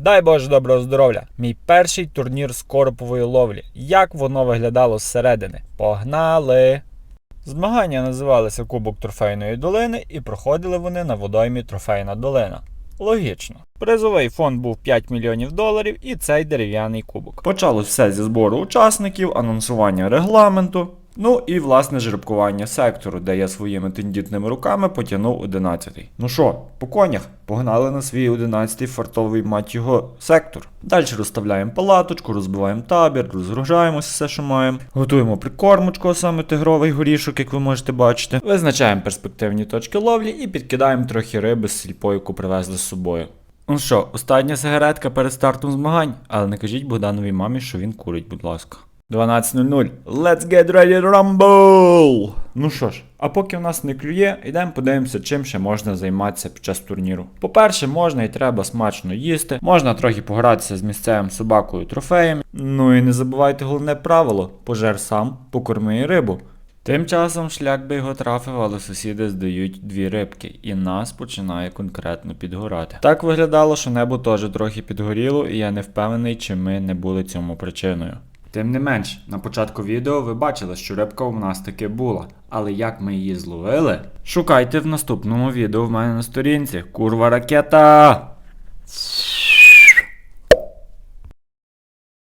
Дай Боже доброго здоров'я! Мій перший турнір з коропової ловлі. Як воно виглядало зсередини? Погнали! Змагання називалися Кубок Трофейної долини і проходили вони на водоймі Трофейна долина. Логічно. Призовий фонд був 5 мільйонів доларів і цей дерев'яний кубок. Почалось все зі збору учасників, анонсування регламенту. Ну і власне жеребкування сектору, де я своїми тендітними руками потягнув 11-й. Ну що, по конях, погнали на свій 11-й фартовий мать його сектор. Далі розставляємо палаточку, розбиваємо табір, розгружаємося все, що маємо. Готуємо прикормочку, а саме тигровий горішок, як ви можете бачити. Визначаємо перспективні точки ловлі і підкидаємо трохи риби з сільпо, яку привезли з собою. Ну що, остання сигаретка перед стартом змагань, але не кажіть Богдановій мамі, що він курить, будь ласка. 12.00. Let's get ready to rumble! Ну що ж, а поки в нас не клює, йдемо подивимося, чим ще можна займатися під час турніру. По-перше, можна і треба смачно їсти, можна трохи погратися з місцевим собакою трофеєм. Ну і не забувайте головне правило: пожер сам, покорми рибу. Тим часом шлях би його трафив, але сусіди здають дві рибки, і нас починає конкретно підгорати. Так виглядало, що небо теж трохи підгоріло, і я не впевнений, чи ми не були цьому причиною. Тим не менш, на початку відео ви бачили, що рибка у нас таки була, але як ми її зловили? Шукайте в наступному відео в мене на сторінці. Курва ракета!